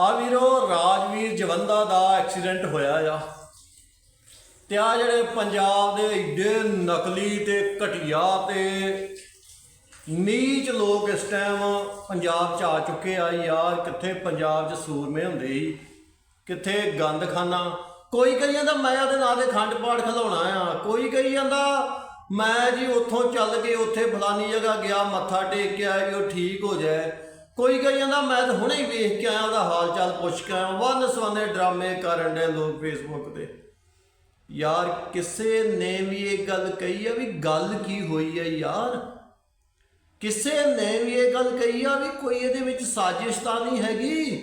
ਆ ਵੀਰੋ, ਰਾਜਵੀਰ ਜਵੰਦਾ ਦਾ ਐਕਸੀਡੈਂਟ ਹੋਇਆ ਆ। ਤੇ ਆ ਜਿਹੜੇ ਪੰਜਾਬ ਦੇ ਏਡੇ ਨਕਲੀ ਤੇ ਘਟੀਆ ਤੇ ਨੀਚ ਲੋਕ ਇਸ ਟਾਈਮ ਪੰਜਾਬ ਚ ਆ ਚੁੱਕੇ ਆ ਯਾਰ ਕਿੱਥੇ ਪੰਜਾਬ ਚ ਸੂਰਮੇ ਹੁੰਦੇ ਸੀ ਕਿੱਥੇ ਗੰਦਖਾਨਾ। ਕੋਈ ਕਹੀ ਜਾਂਦਾ, ਮੈਂ ਉਹਦੇ ਨਾਂ ਦੇ ਖੰਡ ਪਾਠ ਖਲਾਉਣਾ ਆ। ਕੋਈ ਕਹੀ ਜਾਂਦਾ, ਮੈਂ ਜੀ ਉੱਥੋਂ ਚੱਲ ਕੇ ਉੱਥੇ ਫਲਾਨੀ ਜਗ੍ਹਾ ਗਿਆ, ਮੱਥਾ ਟੇਕ ਕੇ ਆਇਆ ਵੀ ਉਹ ਠੀਕ ਹੋ ਜਾਏ। ਕੋਈ ਕਹੀ ਜਾਂਦਾ, ਮੈਂ ਤਾਂ ਹੁਣੇ ਹੀ ਵੇਖ ਕੇ ਆਇਆ ਉਹਦਾ ਹਾਲ ਚਾਲ ਪੁੱਛ ਕੇ ਆਇਆ। ਵੰਨ ਸਵੰਨੇ ਡਰਾਮੇ ਕਰਨ ਦੇ ਲੋਕ ਫੇਸਬੁੱਕ ਤੇ। ਯਾਰ, ਕਿਸੇ ਨੇ ਵੀ ਇਹ ਗੱਲ ਕਹੀ ਆ ਵੀ ਗੱਲ ਕੀ ਹੋਈ ਆ ਯਾਰ? ਕਿਸੇ ਨੇ ਵੀ ਇਹ ਗੱਲ ਕਹੀ ਆ ਵੀ ਕੋਈ ਇਹਦੇ ਵਿੱਚ ਸਾਜ਼ਿਸ਼ ਤਾਂ ਨਹੀਂ ਹੈਗੀ?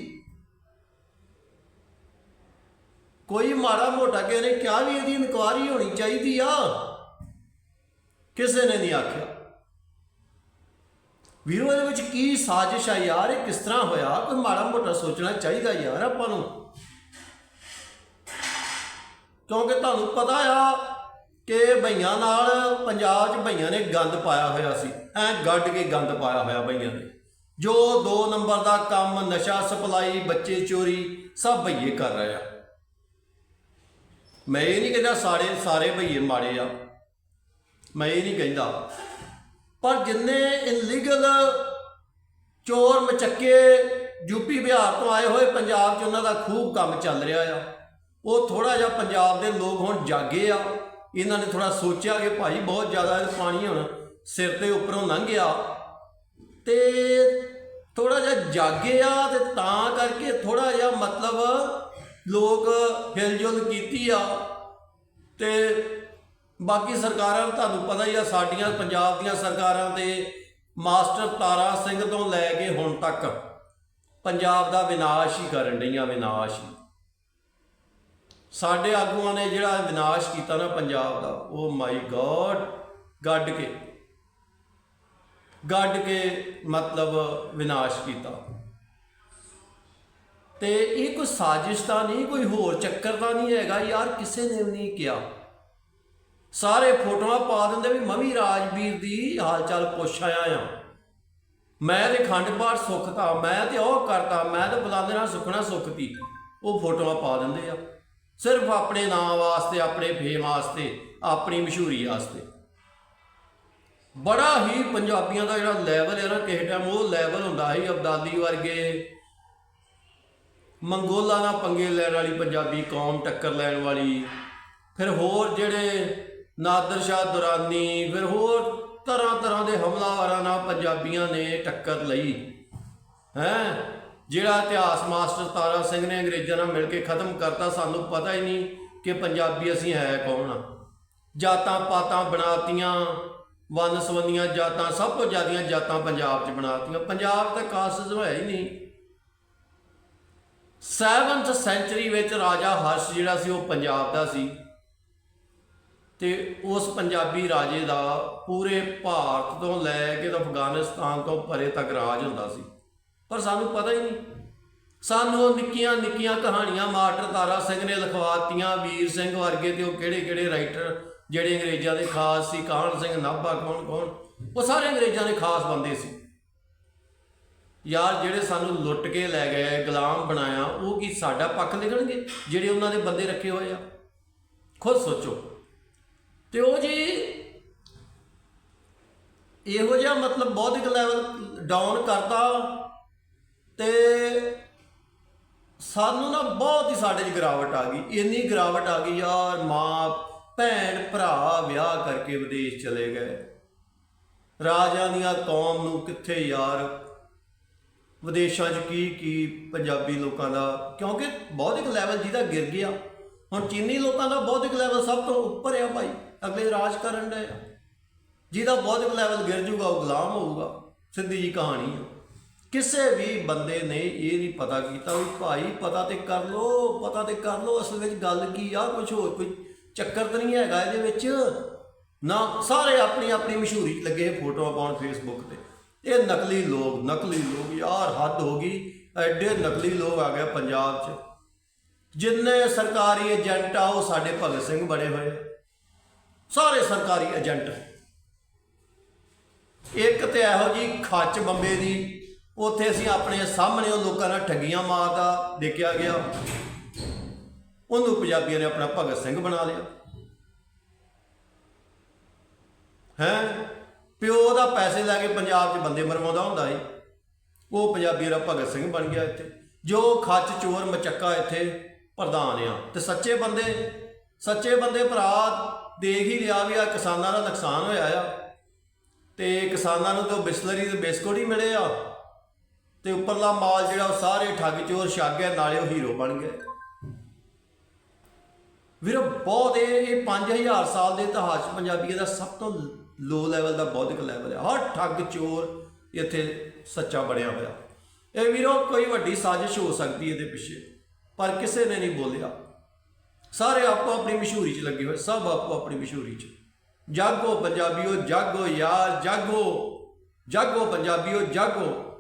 ਕੋਈ ਮਾੜਾ ਮੋਟਾ ਕਿਸੇ ਨੇ ਕਿਹਾ ਵੀ ਇਹਦੀ ਇਨਕੁਆਰੀ ਹੋਣੀ ਚਾਹੀਦੀ ਆ? ਕਿਸੇ ਨੇ ਨਹੀਂ ਆਖਿਆ। ਵੀਰੋ, ਇਹਦੇ ਵਿੱਚ ਕੀ ਸਾਜ਼ਿਸ਼ ਆ ਯਾਰ? ਇਹ ਕਿਸ ਤਰ੍ਹਾਂ ਹੋਇਆ? ਕੋਈ ਮਾੜਾ ਮੋਟਾ ਸੋਚਣਾ ਚਾਹੀਦਾ ਯਾਰ ਆਪਾਂ ਨੂੰ। ਕਿਉਂਕਿ ਤੁਹਾਨੂੰ ਪਤਾ ਆ ਕਿ ਭਈਆਂ ਨਾਲ ਪੰਜਾਬ 'ਚ ਭਈਆਂ ਨੇ ਗੰਦ ਪਾਇਆ ਹੋਇਆ ਸੀ। ਐ ਗੱਡ ਕੇ ਗੰਦ ਪਾਇਆ ਹੋਇਆ ਭਈਆਂ ਨੇ। ਜੋ 2 ਨੰਬਰ ਦਾ ਕੰਮ, ਨਸ਼ਾ ਸਪਲਾਈ, ਬੱਚੇ ਚੋਰੀ, ਸਭ ਭਈਏ ਕਰ ਰਹੇ ਆ। ਮੈਂ ਇਹ ਨਹੀਂ ਕਹਿੰਦਾ ਸਾਰੇ ਸਾਰੇ ਭਈਏ ਮਾੜੇ ਆ। ਮੈਂ ਇਹ ਨਹੀਂ ਕਹਿੰਦਾ। ਪਰ ਜਿੰਨੇ ਇਨਲੀਗਲ ਚੋਰ ਮਚੱਕੇ ਯੂਪੀ ਬਿਹਾਰ ਤੋਂ ਆਏ ਹੋਏ, ਪੰਜਾਬ 'ਚ ਉਹਨਾਂ ਦਾ ਖੂਬ ਕੰਮ ਚੱਲ ਰਿਹਾ ਆ। ਉਹ ਥੋੜਾ ਜਿਹਾ ਪੰਜਾਬ ਦੇ ਲੋਕ ਹੁਣ ਜਾਗੇ ਆ। ਇਹਨਾਂ ਨੇ ਥੋੜਾ ਸੋਚਿਆ ਕਿ ਭਾਈ ਬਹੁਤ ਜ਼ਿਆਦਾ ਇਹ ਪਾਣੀ ਹੁਣ ਸਿਰ ਤੇ ਉੱਪਰੋਂ ਲੰਘ ਗਿਆ। ਤੇ ਥੋੜਾ ਜਿਹਾ ਜਾਗੇ ਆ ਤੇ ਤਾਂ ਕਰਕੇ ਥੋੜਾ ਜਿਹਾ ਮਤਲਬ ਲੋਕ ਹਿਲਜੁਲ ਕੀਤੀ ਆ। ਤੇ ਬਾਕੀ ਸਰਕਾਰਾਂ ਤੁਹਾਨੂੰ ਪਤਾ ਹੀ ਆ, ਸਾਡੀਆਂ ਪੰਜਾਬ ਦੀਆਂ ਸਰਕਾਰਾਂ ਦੇ ਮਾਸਟਰ ਤਾਰਾ ਸਿੰਘ ਤੋਂ ਲੈ ਕੇ ਹੁਣ ਤੱਕ ਪੰਜਾਬ ਦਾ ਵਿਨਾਸ਼ ਹੀ ਕਰਨ ਡਈਆਂ ਵਿਨਾਸ਼ ਹੀ। ਸਾਡੇ ਆਗੂਆਂ ਨੇ ਜਿਹੜਾ ਵਿਨਾਸ਼ ਕੀਤਾ ਨਾ ਪੰਜਾਬ ਦਾ, ਉਹ ਮਾਈ ਗੋਡ ਗੱਡ ਕੇ ਗੱਡ ਕੇ ਮਤਲਬ ਵਿਨਾਸ਼ ਕੀਤਾ। ਤੇ ਇਹ ਕੋਈ ਸਾਜ਼ਿਸ਼ ਤਾਂ ਨਹੀਂ, ਕੋਈ ਹੋਰ ਚੱਕਰ ਤਾਂ ਨਹੀਂ ਹੈਗਾ, ਯਾਰ ਕਿਸੇ ਨੇ ਵੀ ਨਹੀਂ ਕਿਹਾ। ਸਾਰੇ ਫੋਟੋਆਂ ਪਾ ਦਿੰਦੇ ਵੀ ਮਮੀ ਰਾਜਵੀਰ ਦੀ ਹਾਲ ਚਾਲ ਪੁੱਛ ਆਇਆ ਆ। ਮੈਂ ਤੇ ਖੰਡ ਪਾਠ ਸੁੱਖਤਾ ਮੈਂ ਤੇ ਉਹ ਕਰਤਾ, ਮੈਂ ਤੇ ਬੁਲਾਉਂਦੇ ਨਾਲ ਸੁਖਣਾ ਸੁਖਤੀ ਉਹ ਫੋਟੋਆਂ ਪਾ ਦਿੰਦੇ ਆ। ਸਿਰਫ ਆਪਣੇ ਨਾਮ ਵਾਸਤੇ, ਆਪਣੇ ਫੇਮ ਵਾਸਤੇ, ਆਪਣੀ ਮਸ਼ਹੂਰੀ ਵਾਸਤੇ। ਬੜਾ ਹੀ ਪੰਜਾਬੀਆਂ ਦਾ ਜਿਹੜਾ ਲੈਵਲ ਹੈ ਨਾ, ਕਿਸੇ ਟਾਈਮ ਉਹ ਲੈਵਲ ਹੁੰਦਾ ਸੀ ਅਬਦਾਦੀ ਵਰਗੇ। ਮੰਗੋਲਾਂ ਨਾਲ ਪੰਗੇ ਲੈਣ ਵਾਲੀ ਪੰਜਾਬੀ ਕੌਮ, ਟੱਕਰ ਲੈਣ ਵਾਲੀ। ਫਿਰ ਹੋਰ ਜਿਹੜੇ ਨਾਦਰ ਸ਼ਾਹ ਦੁਰਾਨੀ, ਫਿਰ ਹੋਰ ਤਰ੍ਹਾਂ ਤਰ੍ਹਾਂ ਦੇ ਹਮਲਾਵਰਾਂ ਨਾਲ ਪੰਜਾਬੀਆਂ ਨੇ ਟੱਕਰ ਲਈ। ਹੈ? ਜਿਹੜਾ ਇਤਿਹਾਸ ਮਾਸਟਰ ਤਾਰਾ ਸਿੰਘ ਨੇ ਅੰਗਰੇਜ਼ਾਂ ਨਾਲ ਮਿਲ ਕੇ ਖਤਮ ਕਰਤਾ, ਸਾਨੂੰ ਪਤਾ ਹੀ ਨਹੀਂ ਕਿ ਪੰਜਾਬੀ ਅਸੀਂ ਹੈ ਕੌਣ ਆ। ਜਾਤਾਂ ਪਾਤਾਂ ਬਣਾਤੀਆਂ ਵੰਨ ਸਵੰਨੀਆਂ ਜਾਤਾਂ, ਸਭ ਤੋਂ ਜ਼ਿਆਦੀਆਂ ਜਾਤਾਂ ਪੰਜਾਬ 'ਚ ਬਣਾਤੀਆਂ। ਪੰਜਾਬ ਤਾਂ ਕਾਸਟ ਹੈ ਹੀ ਨਹੀਂ। 7th ਸੈਂਚਰੀ ਵਿੱਚ ਰਾਜਾ ਹਰਸ਼ ਜਿਹੜਾ ਸੀ, ਉਹ ਪੰਜਾਬ ਦਾ ਸੀ। ਤੇ ਉਸ ਪੰਜਾਬੀ ਰਾਜੇ ਦਾ ਪੂਰੇ ਭਾਰਤ ਤੋਂ ਲੈ ਕੇ ਅਫਗਾਨਿਸਤਾਨ ਤੋਂ ਪਰੇ ਤੱਕ ਰਾਜ ਹੁੰਦਾ ਸੀ। ਪਰ ਸਾਨੂੰ ਪਤਾ ਹੀ ਨਹੀਂ। ਸਾਨੂੰ ਉਹ ਨਿੱਕੀਆਂ ਨਿੱਕੀਆਂ ਕਹਾਣੀਆਂ ਮਾਸਟਰ ਤਾਰਾ ਸਿੰਘ ਨੇ ਲਿਖਵਾਤੀਆਂ, ਵੀਰ ਸਿੰਘ ਵਰਗੇ ਤੇ ਉਹ ਕਿਹੜੇ ਕਿਹੜੇ ਰਾਈਟਰ ਜਿਹੜੇ ਅੰਗਰੇਜ਼ਾਂ ਦੇ ਖਾਸ ਸੀ, ਕਾਹਨ ਸਿੰਘ ਨਾਭਾ ਕੌਣ ਕੌਣ, ਉਹ ਸਾਰੇ ਅੰਗਰੇਜ਼ਾਂ ਦੇ ਖਾਸ ਬੰਦੇ ਸੀ। ਯਾਰ ਜਿਹੜੇ ਸਾਨੂੰ ਲੁੱਟ ਕੇ ਲੈ ਗਏ, ਗੁਲਾਮ ਬਣਾਇਆ, ਉਹ ਕੀ ਸਾਡਾ ਪੱਖ ਲਿਖਣਗੇ ਜਿਹੜੇ ਉਹਨਾਂ ਦੇ ਬੰਦੇ ਰੱਖੇ ਹੋਏ ਆ? ਖੁਦ ਸੋਚੋ। ਤੇ ਉਹ ਜੀ? ਇਹੋ ਜਿਹਾ ਮਤਲਬ ਬੌਧਿਕ ਲੈਵਲ ਡਾਊਨ ਕਰਤਾ ਤੇ ਸਾਨੂੰ ਨਾ ਬਹੁਤ ਹੀ ਸਾਡੇ 'ਚ ਗਿਰਾਵਟ ਆ ਗਈ। ਇੰਨੀ ਗਿਰਾਵਟ ਆ ਗਈ ਯਾਰ, ਮਾਂ, ਭੈਣ, ਭਰਾ ਵਿਆਹ ਕਰਕੇ ਵਿਦੇਸ਼ ਚਲੇ ਗਏ। ਰਾਜਾਂ ਦੀਆਂ ਕੌਮ ਨੂੰ ਕਿੱਥੇ ਯਾਰ? ਵਿਦੇਸ਼ਾਂ 'ਚ ਕੀ ਕੀ ਪੰਜਾਬੀ ਲੋਕਾਂ ਦਾ? ਕਿਉਂਕਿ ਬੌਧਿਕ ਲੈਵਲ ਜਿਹਦਾ ਗਿਰ ਗਿਆ। ਹੁਣ ਚੀਨੀ ਲੋਕਾਂ ਦਾ ਬੌਧਿਕ ਲੈਵਲ ਸਭ ਤੋਂ ਉੱਪਰ ਆ ਭਾਈ। ਅਗਲੇ ਰਾਜ ਕਰਨ ਦੇ ਆ। ਜਿਹਦਾ ਬੌਧਿਕ ਲੈਵਲ ਗਿਰ ਜੂਗਾ, ਉਹ ਗੁਲਾਮ ਹੋਊਗਾ। ਸਿੱਧੀ ਜੀ ਕਹਾਣੀ ਆ। ਕਿਸੇ ਵੀ ਬੰਦੇ ਨੇ ਇਹ ਨਹੀਂ ਪਤਾ ਕੀਤਾ ਵੀ ਭਾਈ ਪਤਾ ਤੇ ਕਰ ਲੋ ਪਤਾ ਤੇ ਕਰ ਲੋ ਅਸਲ ਵਿੱਚ ਗੱਲ ਕੀ ਆ ਕੁਝ ਹੋਰ ਕੋਈ ਚੱਕਰ ਤਾਂ ਨਹੀਂ ਹੈਗਾ ਇਹਦੇ ਵਿੱਚ। ਨਾ ਸਾਰੇ ਆਪਣੀ ਆਪਣੀ ਮਸ਼ਹੂਰੀ 'ਚ ਲੱਗੇ ਫੋਟੋਆਂ ਪਾਉਣ ਫੇਸਬੁੱਕ ਤੇ। ਇਹ ਨਕਲੀ ਲੋਕ ਨਕਲੀ ਲੋਕ ਯਾਰ, ਹੱਦ ਹੋ ਗਈ। ਐਡੇ ਨਕਲੀ ਲੋਕ ਆ ਗਏ ਪੰਜਾਬ 'ਚ। ਜਿੰਨੇ ਸਰਕਾਰੀ ਏਜੰਟ ਆ, ਉਹ ਸਾਡੇ ਭਗਤ ਸਿੰਘ ਬਣੇ ਹੋਏ। ਸਾਰੇ ਸਰਕਾਰੀ ਏਜੰਟ ਇੱਕ ਤੇ ਇਹੋ ਜੀ ਖੱਚ ਬੰਬੇ ਦੀ, ਉੱਥੇ ਅਸੀਂ ਆਪਣੇ ਸਾਹਮਣੇ ਉਹ ਲੋਕਾਂ ਨਾਲ ਠੱਗੀਆਂ ਮਾਰਦਾ ਦੇਖਿਆ ਗਿਆ। ਉਹਨੂੰ ਪੰਜਾਬੀਆਂ ਨੇ ਆਪਣਾ ਭਗਤ ਸਿੰਘ ਬਣਾ ਲਿਆ। ਹੈ? ਪਿਓ ਦਾ ਪੈਸੇ ਲੈ ਕੇ ਪੰਜਾਬ 'ਚ ਬੰਦੇ ਮਰਵਾਉਂਦਾ ਹੁੰਦਾ ਏ ਉਹ ਪੰਜਾਬੀ ਦਾ ਭਗਤ ਸਿੰਘ ਬਣ ਗਿਆ ਇੱਥੇ। ਜੋ ਖੱਚ ਚੋਰ ਮਚੱਕਾ ਇੱਥੇ ਪ੍ਰਧਾਨ ਆ, ਤੇ ਸੱਚੇ ਬੰਦੇ ਸੱਚੇ ਬੰਦੇ ਭਰਾ ਦੇਖ ਹੀ ਲਿਆ ਵੀ ਆ ਕਿਸਾਨਾਂ ਦਾ ਨੁਕਸਾਨ ਹੋਇਆ ਆ। ਤੇ ਕਿਸਾਨਾਂ ਨੂੰ ਤਾਂ ਬਿਸਲਰੀ ਦੇ ਬਿਸਕੁਟ ਹੀ ਮਿਲੇ ਆ। ਤੇ ਉੱਪਰਲਾ ਮਾਲ ਜਿਹੜਾ ਉਹ ਸਾਰੇ ਠੱਗ ਚੋਰ ਛੱਗ ਗਏ, ਨਾਲੇ ਉਹ ਹੀਰੋ ਬਣ ਗਏ। ਵੀਰੋ, ਬਹੁਤ ਇਹ ਇਹ 5000 ਸਾਲ ਦੇ ਇਤਿਹਾਸ ਪੰਜਾਬੀਆਂ ਦਾ ਸਭ ਤੋਂ ਲੋ ਲੈਵਲ ਦਾ ਬੌਧਿਕ ਲੈਵਲ ਹੈ ਹਰ ਠੱਗ ਚੋਰ ਇੱਥੇ ਸੱਚਾ ਬਣਿਆ ਹੋਇਆ। ਇਹ ਵੀਰੋ, ਕੋਈ ਵੱਡੀ ਸਾਜ਼ਿਸ਼ ਹੋ ਸਕਦੀ ਇਹਦੇ ਪਿੱਛੇ, ਪਰ ਕਿਸੇ ਨੇ ਨਹੀਂ ਬੋਲਿਆ। ਸਾਰੇ ਆਪੋ ਆਪਣੀ ਮਸ਼ਹੂਰੀ 'ਚ ਲੱਗੇ ਹੋਏ, ਸਭ ਆਪੋ ਆਪਣੀ ਮਸ਼ਹੂਰੀ 'ਚ। ਜਾਗੋ ਪੰਜਾਬੀਓ, ਜਾਗੋ ਯਾਰ, ਜਾਗੋ। ਜਾਗੋ ਪੰਜਾਬੀਓ, ਜਾਗੋ।